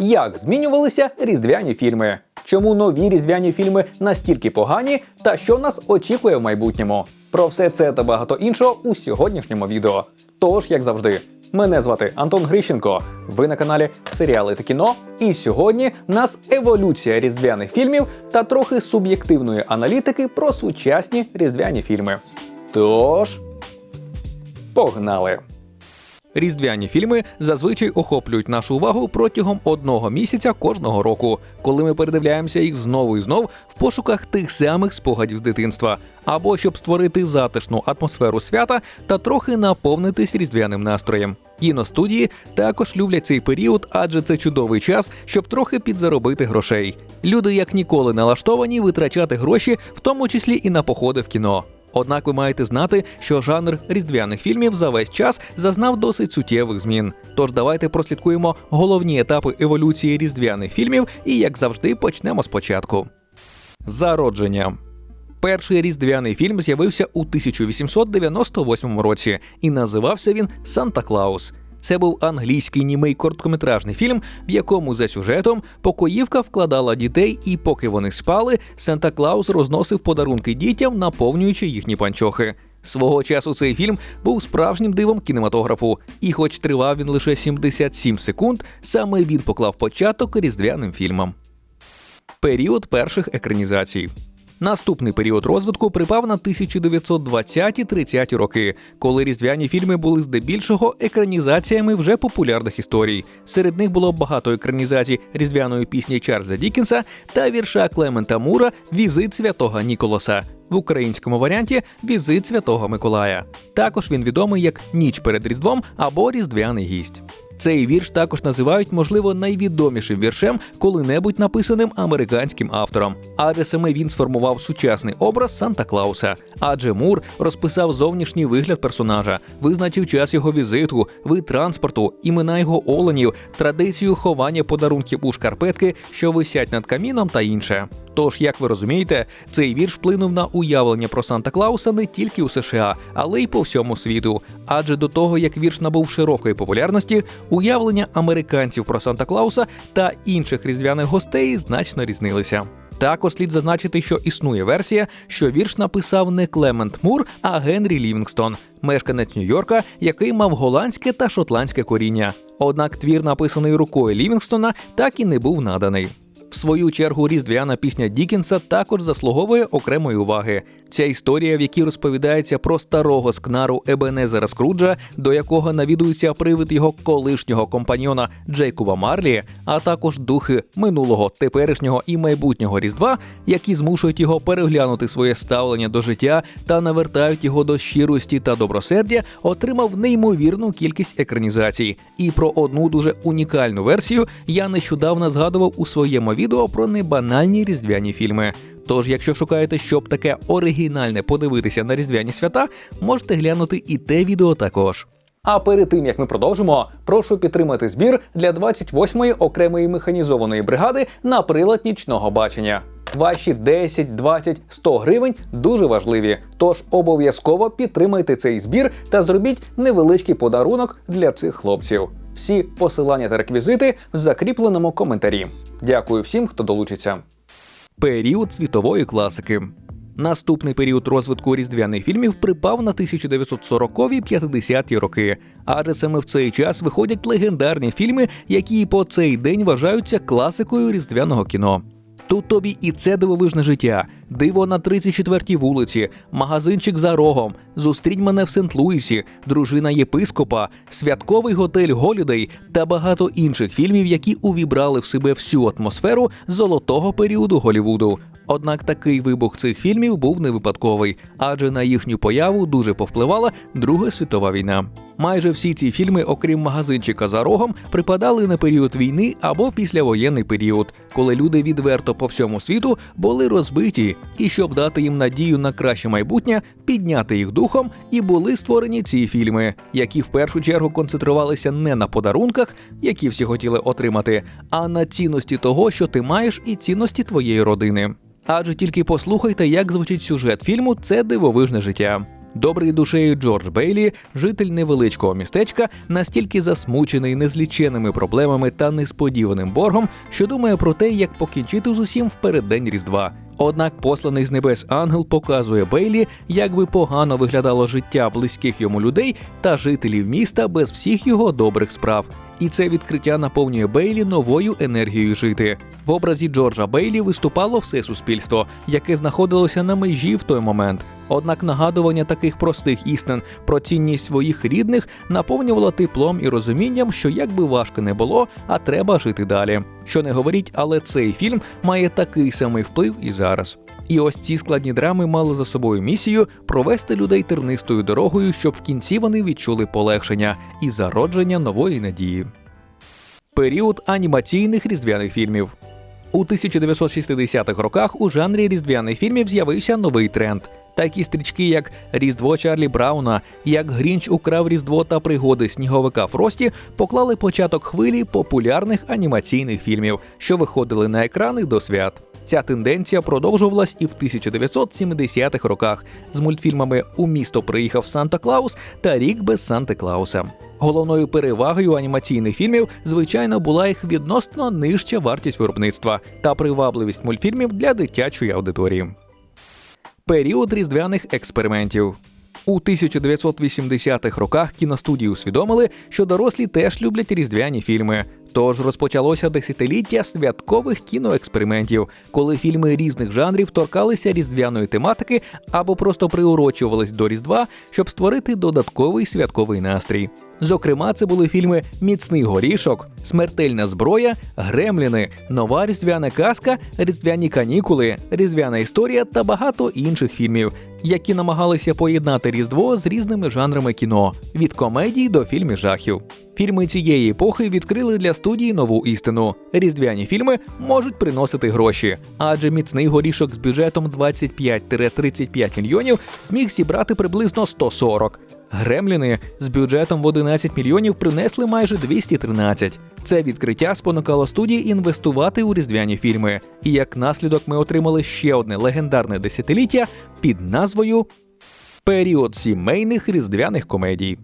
Як змінювалися різдвяні фільми? Чому нові різдвяні фільми настільки погані, та що нас очікує в майбутньому? Про все це та багато іншого у сьогоднішньому відео. Тож, як завжди, мене звати Антон Грищенко. Ви на каналі Серіали та кіно. І сьогодні нас еволюція різдвяних фільмів та трохи суб'єктивної аналітики про сучасні різдвяні фільми. Тож, погнали! Різдвяні фільми зазвичай охоплюють нашу увагу протягом одного місяця кожного року, коли ми передивляємося їх знову і знов в пошуках тих самих спогадів з дитинства, або щоб створити затишну атмосферу свята та трохи наповнитись різдвяним настроєм. Кіностудії також люблять цей період, адже це чудовий час, щоб трохи підзаробити грошей. Люди як ніколи налаштовані витрачати гроші, в тому числі і на походи в кіно. Однак ви маєте знати, що жанр різдвяних фільмів за весь час зазнав досить суттєвих змін. Тож давайте прослідкуємо головні етапи еволюції різдвяних фільмів і, як завжди, почнемо спочатку. Зародження. Перший різдвяний фільм з'явився у 1898 році, і називався він Санта Клаус. Це був англійський німий короткометражний фільм, в якому за сюжетом покоївка вкладала дітей, і поки вони спали, Санта Клаус розносив подарунки дітям, наповнюючи їхні панчохи. Свого часу цей фільм був справжнім дивом кінематографу, і, хоч тривав він лише 77 секунд, саме він поклав початок різдвяним фільмам. Період перших екранізацій. Наступний період розвитку припав на 1920-30 роки, коли різдвяні фільми були здебільшого екранізаціями вже популярних історій. Серед них було багато екранізацій різдвяної пісні Чарльза Дікінса та вірша Клемента Мура Візит святого Ніколаса. В українському варіанті Візит Святого Миколая. Також він відомий як Ніч перед Різдвом або Різдвяний гість. Цей вірш також називають, можливо, найвідомішим віршем, коли-небудь написаним американським автором. Адже саме він сформував сучасний образ Санта Клауса. Адже Мур розписав зовнішній вигляд персонажа, визначив час його візиту, вид транспорту, імена його оленів, традицію ховання подарунків у шкарпетки, що висять над каміном та інше. Тож, як ви розумієте, цей вірш вплинув на уявлення про Санта Клауса не тільки у США, але й по всьому світу. Адже до того, як вірш набув широкої популярності, уявлення американців про Санта Клауса та інших різдвяних гостей значно різнилися. Також слід зазначити, що існує версія, що вірш написав не Клемент Мур, а Генрі Лівінгстон, мешканець Нью-Йорка, який мав голландське та шотландське коріння. Однак твір, написаний рукою Лівінгстона, так і не був наданий. В свою чергу різдвяна пісня Дікінса також заслуговує окремої уваги. Ця історія, в якій розповідається про старого скнару Ебенезера Скруджа, до якого навідується привид його колишнього компаньйона Джейкоба Марлі, а також духи минулого, теперішнього і майбутнього різдва, які змушують його переглянути своє ставлення до життя та навертають його до щирості та добросердя, отримав неймовірну кількість екранізацій. І про одну дуже унікальну версію я нещодавно згадував у своєму відео про небанальні різдвяні фільми. Тож, якщо шукаєте, щоб таке оригінальне подивитися на різдвяні свята, можете глянути і те відео також. А перед тим як ми продовжимо, прошу підтримати збір для 28-ї окремої механізованої бригади на прилад нічного бачення. Ваші 10, 20, 100 гривень дуже важливі. Тож обов'язково підтримайте цей збір та зробіть невеличкий подарунок для цих хлопців. Всі посилання та реквізити в закріпленому коментарі. Дякую всім, хто долучиться. Період світової класики. Наступний період розвитку різдвяних фільмів припав на 1940-50-ті роки, адже саме в цей час виходять легендарні фільми, які по цей день вважаються класикою різдвяного кіно. Тут тобі і це дивовижне життя, диво на 34-й вулиці, магазинчик за рогом, зустрінь мене в Сент-Луісі, дружина єпископа, святковий готель Голідей та багато інших фільмів, які увібрали в себе всю атмосферу золотого періоду Голівуду. Однак такий вибух цих фільмів був не випадковий, адже на їхню появу дуже повпливала Друга світова війна. Майже всі ці фільми, окрім магазинчика за рогом, припадали на період війни або післявоєнний період, коли люди відверто по всьому світу були розбиті, і щоб дати їм надію на краще майбутнє, підняти їх духом, і були створені ці фільми, які в першу чергу концентрувалися не на подарунках, які всі хотіли отримати, а на цінності того, що ти маєш, і цінності твоєї родини. Адже тільки послухайте, як звучить сюжет фільму Це дивовижне життя. Добрий душею Джордж Бейлі, житель невеличкого містечка, настільки засмучений незліченими проблемами та несподіваним боргом, що думає про те, як покінчити з усім в переддень Різдва. Однак посланий з небес ангел показує Бейлі, як би погано виглядало життя близьких йому людей та жителів міста без всіх його добрих справ. І це відкриття наповнює Бейлі новою енергією жити. В образі Джорджа Бейлі виступало все суспільство, яке знаходилося на межі в той момент. Однак нагадування таких простих істин про цінність своїх рідних наповнювало теплом і розумінням, що як би важко не було, а треба жити далі. Що не говоріть, але цей фільм має такий самий вплив і зараз. І ось ці складні драми мали за собою місію провести людей тернистою дорогою, щоб в кінці вони відчули полегшення і зародження нової надії. Період анімаційних різдвяних фільмів. У 1960-х роках у жанрі різдвяних фільмів з'явився новий тренд. Такі стрічки, як Різдво Чарлі Брауна, як Грінч украв Різдво та пригоди сніговика Фрості, поклали початок хвилі популярних анімаційних фільмів, що виходили на екрани до свят. Ця тенденція продовжувалась і в 1970-х роках з мультфільмами У місто приїхав Санта Клаус та Рік без Санта Клауса. Головною перевагою анімаційних фільмів, звичайно, була їх відносно нижча вартість виробництва та привабливість мультфільмів для дитячої аудиторії. Період різдвяних експериментів. У 1980-х роках кіностудії усвідомили, що дорослі теж люблять різдвяні фільми. Тож розпочалося десятиліття святкових кіноекспериментів, коли фільми різних жанрів торкалися різдвяної тематики або просто приурочувались до Різдва, щоб створити додатковий святковий настрій. Зокрема, це були фільми Міцний горішок, Смертельна зброя, Гремліни, Нова різдвяна казка, Різдвяні канікули, Різдвяна історія та багато інших фільмів, які намагалися поєднати Різдво з різними жанрами кіно від комедій до фільмів жахів. Фільми цієї епохи відкрили для студії нову істину. Різдвяні фільми можуть приносити гроші, адже міцний горішок з бюджетом 25-35 мільйонів зміг зібрати приблизно 140. Гремліни з бюджетом в 11 мільйонів принесли майже 213. Це відкриття спонукало студії інвестувати у різдвяні фільми. І як наслідок ми отримали ще одне легендарне десятиліття під назвою Період сімейних різдвяних комедій.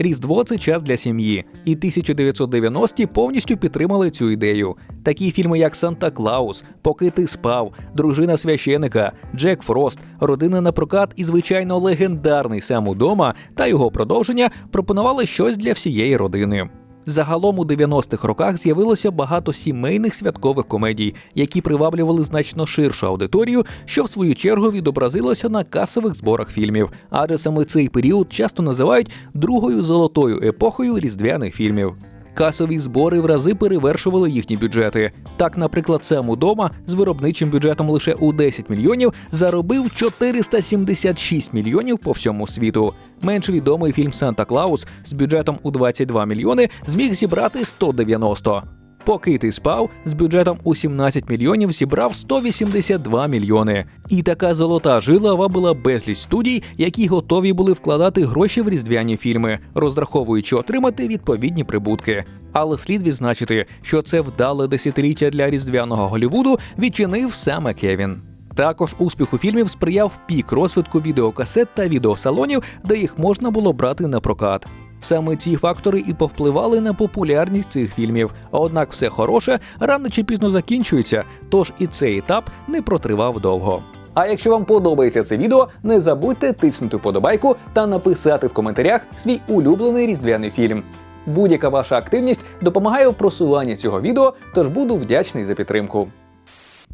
Різдво це час для сім'ї, і 1990-ті повністю підтримали цю ідею. Такі фільми, як Санта Клаус, Поки ти спав, Дружина священика, Джек Фрост, Родина на прокат і, звичайно, легендарний сам удома та його продовження пропонували щось для всієї родини. Загалом у 90-х роках з'явилося багато сімейних святкових комедій, які приваблювали значно ширшу аудиторію, що в свою чергу відобразилося на касових зборах фільмів. Адже саме цей період часто називають другою золотою епохою різдвяних фільмів. Касові збори в рази перевершували їхні бюджети. Так, наприклад, сам удома з виробничим бюджетом лише у 10 мільйонів заробив 476 мільйонів по всьому світу. Менш відомий фільм Санта Клаус з бюджетом у 22 мільйони зміг зібрати 190. Поки ти спав з бюджетом у 17 мільйонів зібрав 182 мільйони. І така золота жила вабила безліч студій, які готові були вкладати гроші в різдвяні фільми, розраховуючи отримати відповідні прибутки. Але слід відзначити, що це вдале десятиліття для різдвяного Голівуду відчинив саме Кевін. Також успіху фільмів сприяв пік розвитку відеокасет та відеосалонів, де їх можна було брати на прокат. Саме ці фактори і повпливали на популярність цих фільмів. Однак все хороше рано чи пізно закінчується, тож і цей етап не протривав довго. А якщо вам подобається це відео, не забудьте тиснути вподобайку та написати в коментарях свій улюблений різдвяний фільм. Будь-яка ваша активність допомагає у просуванні цього відео, тож буду вдячний за підтримку.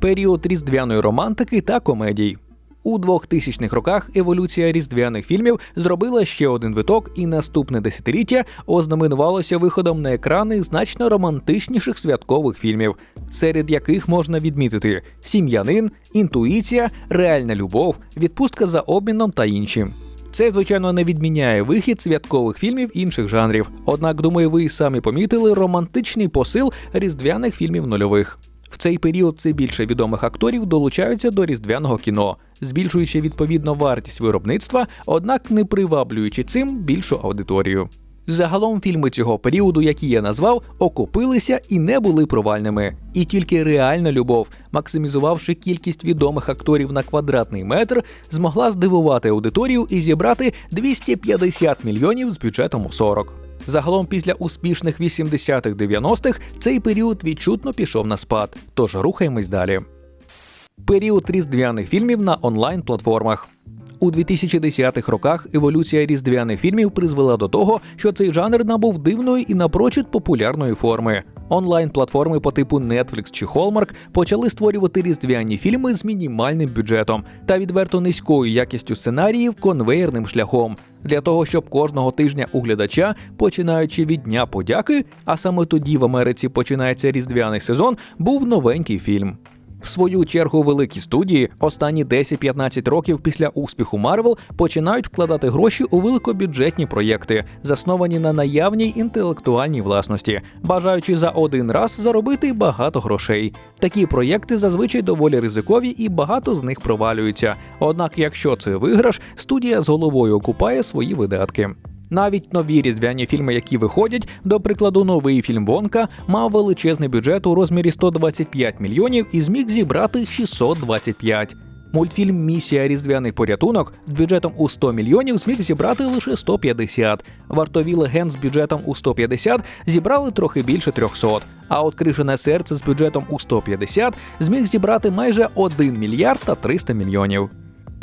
Період різдвяної романтики та комедій. У 2000-х роках еволюція різдвяних фільмів зробила ще один виток, і наступне десятиліття ознаменувалося виходом на екрани значно романтичніших святкових фільмів, серед яких можна відмітити сім'янин, інтуїція, реальна любов, відпустка за обміном та інші. Це, звичайно, не відміняє вихід святкових фільмів інших жанрів. Однак, думаю, ви і самі помітили романтичний посил різдвяних фільмів нульових. В цей період все більше відомих акторів долучаються до різдвяного кіно, збільшуючи відповідно вартість виробництва, однак не приваблюючи цим більшу аудиторію. Загалом фільми цього періоду, які я назвав, окупилися і не були провальними. І тільки реальна любов, максимізувавши кількість відомих акторів на квадратний метр, змогла здивувати аудиторію і зібрати 250 мільйонів з бюджетом у 40. Загалом після успішних 80-х-90-х цей період відчутно пішов на спад. Тож рухаємось далі. Період різдвяних фільмів на онлайн-платформах. У 2010-х роках еволюція різдвяних фільмів призвела до того, що цей жанр набув дивної і напрочуд популярної форми. Онлайн-платформи по типу Netflix чи Hallmark почали створювати різдвяні фільми з мінімальним бюджетом та відверто низькою якістю сценаріїв конвеєрним шляхом для того, щоб кожного тижня у глядача, починаючи від Дня подяки, а саме тоді в Америці починається різдвяний сезон, був новенький фільм. В свою чергу великі студії останні 10-15 років після успіху Марвел починають вкладати гроші у великобюджетні проєкти, засновані на наявній інтелектуальній власності, бажаючи за один раз заробити багато грошей. Такі проєкти зазвичай доволі ризикові і багато з них провалюються. Однак, якщо це виграш, студія з головою окупає свої видатки. Навіть нові різдвяні фільми, які виходять, до прикладу, новий фільм Вонка мав величезний бюджет у розмірі 125 мільйонів і зміг зібрати 625. Мультфільм Місія Різдвяний порятунок з бюджетом у 100 мільйонів зміг зібрати лише 150. Вартові легенд з бюджетом у 150 зібрали трохи більше 300. А от крижане серце з бюджетом у 150 зміг зібрати майже 1 мільярд та 300 мільйонів.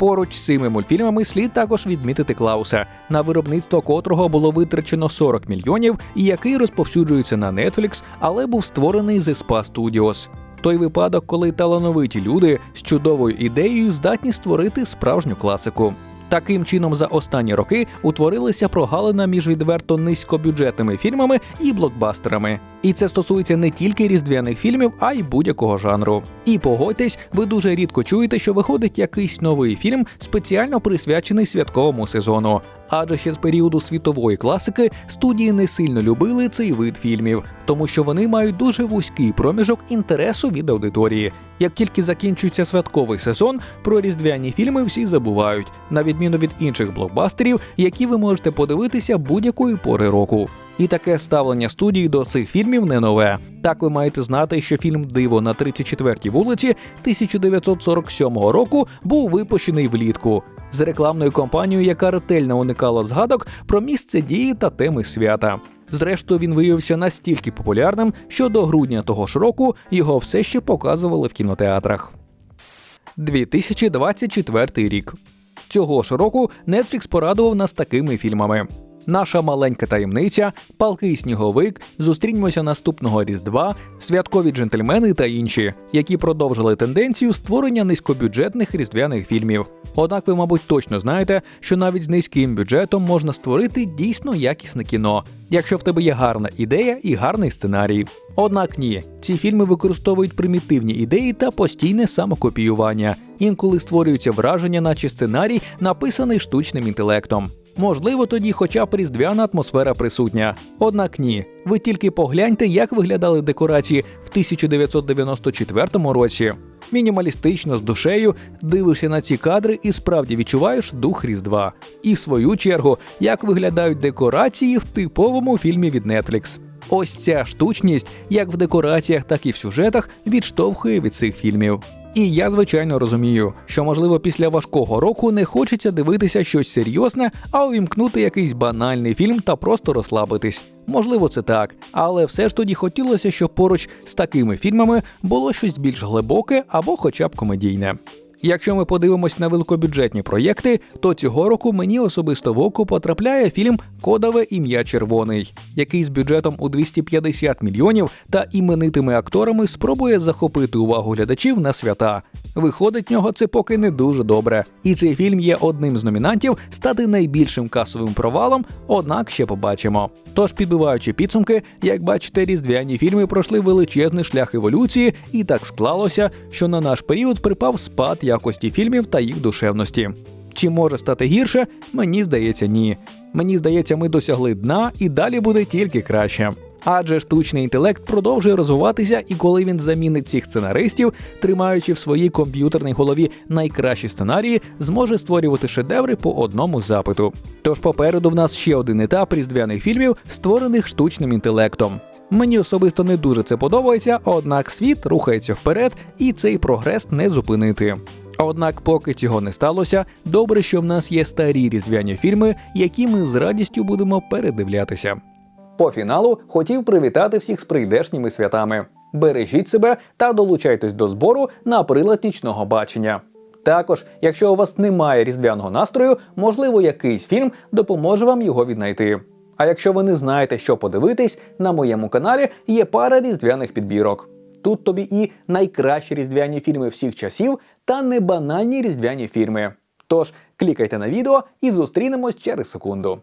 Поруч з цими мультфільмами слід також відмітити Клауса, на виробництво котрого було витрачено 40 мільйонів, і який розповсюджується на Netflix, але був створений з SPA Studios. Той випадок, коли талановиті люди з чудовою ідеєю здатні створити справжню класику. Таким чином, за останні роки утворилася прогалина між відверто низькобюджетними фільмами і блокбастерами. І це стосується не тільки різдвяних фільмів, а й будь-якого жанру. І погодьтесь, ви дуже рідко чуєте, що виходить якийсь новий фільм, спеціально присвячений святковому сезону. Адже ще з періоду світової класики студії не сильно любили цей вид фільмів, тому що вони мають дуже вузький проміжок інтересу від аудиторії. Як тільки закінчується святковий сезон, про різдвяні фільми всі забувають, на відміну від інших блокбастерів, які ви можете подивитися будь-якої пори року. І таке ставлення студії до цих фільмів не нове. Так ви маєте знати, що фільм Диво на 34-й вулиці 1947 року був випущений влітку з рекламною кампанією, яка ретельно уникала згадок про місце дії та теми свята. Зрештою, він виявився настільки популярним, що до грудня того ж року його все ще показували в кінотеатрах. 2024 рік. Цього ж року Netflix порадував нас такими фільмами: Наша маленька таємниця, палкий сніговик, зустріньмося наступного різдва, святкові джентльмени та інші, які продовжили тенденцію створення низькобюджетних різдвяних фільмів. Однак ви, мабуть, точно знаєте, що навіть з низьким бюджетом можна створити дійсно якісне кіно, якщо в тебе є гарна ідея і гарний сценарій. Однак ні, ці фільми використовують примітивні ідеї та постійне самокопіювання. Інколи створюється враження, наче сценарій написаний штучним інтелектом. Можливо, тоді хоча б різдвяна атмосфера присутня. Однак ні. Ви тільки погляньте, як виглядали декорації в 1994 році. Мінімалістично з душею дивишся на ці кадри і справді відчуваєш дух Різдва. І в свою чергу, як виглядають декорації в типовому фільмі від Netflix. Ось ця штучність, як в декораціях, так і в сюжетах, відштовхує від цих фільмів. І я, звичайно, розумію, що можливо після важкого року не хочеться дивитися щось серйозне, а увімкнути якийсь банальний фільм та просто розслабитись. Можливо, це так, але все ж тоді хотілося, щоб поруч з такими фільмами було щось більш глибоке або хоча б комедійне. Якщо ми подивимось на великобюджетні проєкти, то цього року мені особисто в око потрапляє фільм Кодове ім'я Червоний, який з бюджетом у 250 мільйонів та іменитими акторами спробує захопити увагу глядачів на свята. Виходить, нього це поки не дуже добре. І цей фільм є одним з номінантів стати найбільшим касовим провалом, однак ще побачимо. Тож, підбиваючи підсумки, як бачите, різдвяні фільми пройшли величезний шлях еволюції, і так склалося, що на наш період припав спад якості фільмів та їх душевності. Чи може стати гірше? Мені здається, ні. Мені здається, ми досягли дна і далі буде тільки краще. Адже штучний інтелект продовжує розвиватися, і коли він замінить всіх сценаристів, тримаючи в своїй комп'ютерній голові найкращі сценарії, зможе створювати шедеври по одному запиту. Тож попереду в нас ще один етап різдвяних фільмів, створених штучним інтелектом. Мені особисто не дуже це подобається, однак світ рухається вперед, і цей прогрес не зупинити. Однак, поки цього не сталося, добре, що в нас є старі різдвяні фільми, які ми з радістю будемо передивлятися. По фіналу хотів привітати всіх з прийдешніми святами. Бережіть себе та долучайтесь до збору на прилад нічного бачення. Також, якщо у вас немає різдвяного настрою, можливо, якийсь фільм допоможе вам його віднайти. А якщо ви не знаєте, що подивитись, на моєму каналі є пара різдвяних підбірок. Тут тобі і найкращі різдвяні фільми всіх часів та небанальні різдвяні фільми. Тож клікайте на відео і зустрінемось через секунду.